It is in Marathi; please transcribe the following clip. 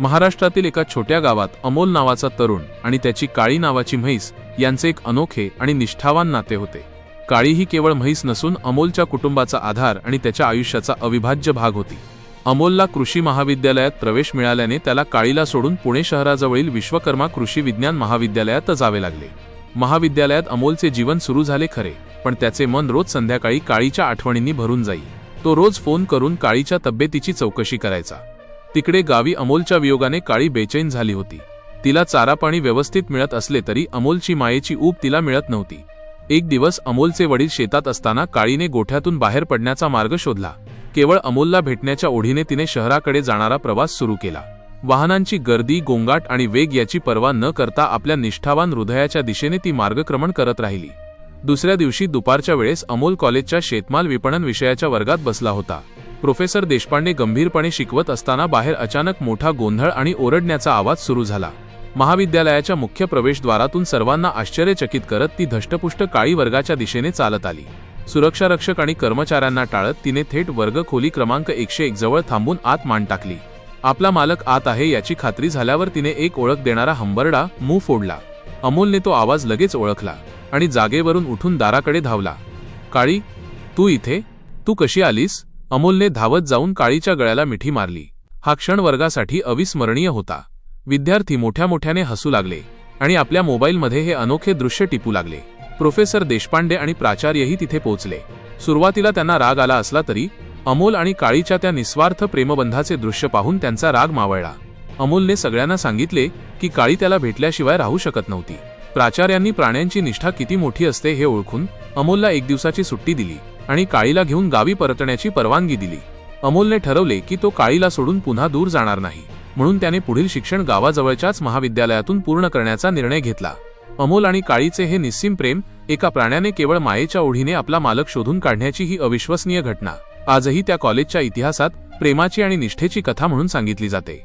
महाराष्ट्रातील एका छोट्या गावात अमोल नावाचा तरुण आणि त्याची काळी नावाची म्हैस यांचे एक अनोखे आणि निष्ठावान नाते होते. काळी ही केवळ म्हैस नसून अमोलच्या कुटुंबाचा आधार आणि त्याच्या आयुष्याचा अविभाज्य भाग होती. अमोलला कृषी महाविद्यालयात प्रवेश मिळाल्याने त्याला काळीला सोडून पुणे शहराजवळील विश्वकर्मा कृषी विज्ञान महाविद्यालयात जावे लागले. महाविद्यालयात अमोलचे जीवन सुरू झाले खरे पण त्याचे मन रोज संध्याकाळी काळीच्या आठवणींनी भरून जाई. तो रोज फोन करून काळीच्या तब्येतीची चौकशी करायचा. तिकडे गावी अमोलच्या वियोगाने काळी बेचैन झाली होती. तिला चारा पाणी व्यवस्थित मिळत असले तरी अमोलची मायेची ऊब तिला मिळत नव्हती. एक दिवस अमोलचे वडील शेतात असताना काळीने गोठ्यातून बाहेर पडण्याचा मार्ग शोधला. केवळ अमोलला भेटण्याच्या ओढीने तिने शहराकडे जाणारा प्रवास सुरू केला. वाहनांची गर्दी गोंगाट आणि वेग याची पर्वा न करता आपल्या निष्ठावान हृदयाच्या दिशेने ती मार्गक्रमण करत राहिली. दुसऱ्या दिवशी दुपारच्या वेळेस अमोल कॉलेजच्या शेतमाल विपणन विषयाच्या वर्गात बसला होता. प्रोफेसर देशपांडे गंभीरपणे शिकवत असताना बाहेर अचानक मोठा गोंधळ आणि ओरडण्याचा आवाज सुरू झाला. महाविद्यालयाच्या मुख्य प्रवेशद्वारातून सर्वांना आश्चर्यचकित करत ती धष्टपुष्ट काळी वर्गाच्या दिशेने चालत आली. सुरक्षा रक्षक आणि कर्मचाऱ्यांना टाळत तिने थेट वर्ग खोली क्रमांक एकशे एक जवळ थांबून आत मान टाकली. आपला मालक आत आहे याची खात्री झाल्यावर तिने एक ओळख देणारा हंबरडा मू फोडला. अमोलने तो आवाज लगेच ओळखला आणि जागेवरून उठून दाराकडे धावला. काळी तू इथे? तू कशी आलीस? अमोलने धावत जाऊन काळीच्या गळ्याला मिठी मारली. हा क्षण वर्गासाठी अविस्मरणीय होता. विद्यार्थी मोठ्या मोठ्याने हसू लागले आणि आपल्या मोबाईलमध्ये हे अनोखे दृश्य टिपू लागले. प्रोफेसर देशपांडे आणि प्राचार्यही तिथे पोहोचले. सुरुवातीला त्यांना राग आला असला तरी अमोल आणि काळीच्या त्या निस्वार्थ प्रेमबंधाचे दृश्य पाहून त्यांचा राग मावळला. अमोलने सगळ्यांना सांगितले की काळी त्याला भेटल्याशिवाय राहू शकत नव्हती. प्राचार्यांनी प्राण्यांची निष्ठा किती मोठी असते हे ओळखून अमोलला एक दिवसाची सुट्टी दिली आणि काळीला घेऊन गावी परतण्याची परवानगी दिली. अमोलने ठरवले की तो काळीला सोडून पुन्हा दूर जाणार नाही म्हणून त्याने पुढील शिक्षण गावाजवळच्याच महाविद्यालयातून पूर्ण करण्याचा निर्णय घेतला. अमोल आणि काळीचे हे निस्सीम प्रेम एका प्राण्याने केवळ मायेच्या ओढीने आपला मालक शोधून काढण्याची ही अविश्वसनीय घटना आजही त्या कॉलेजच्या इतिहासात प्रेमाची आणि निष्ठेची कथा म्हणून सांगितली जाते.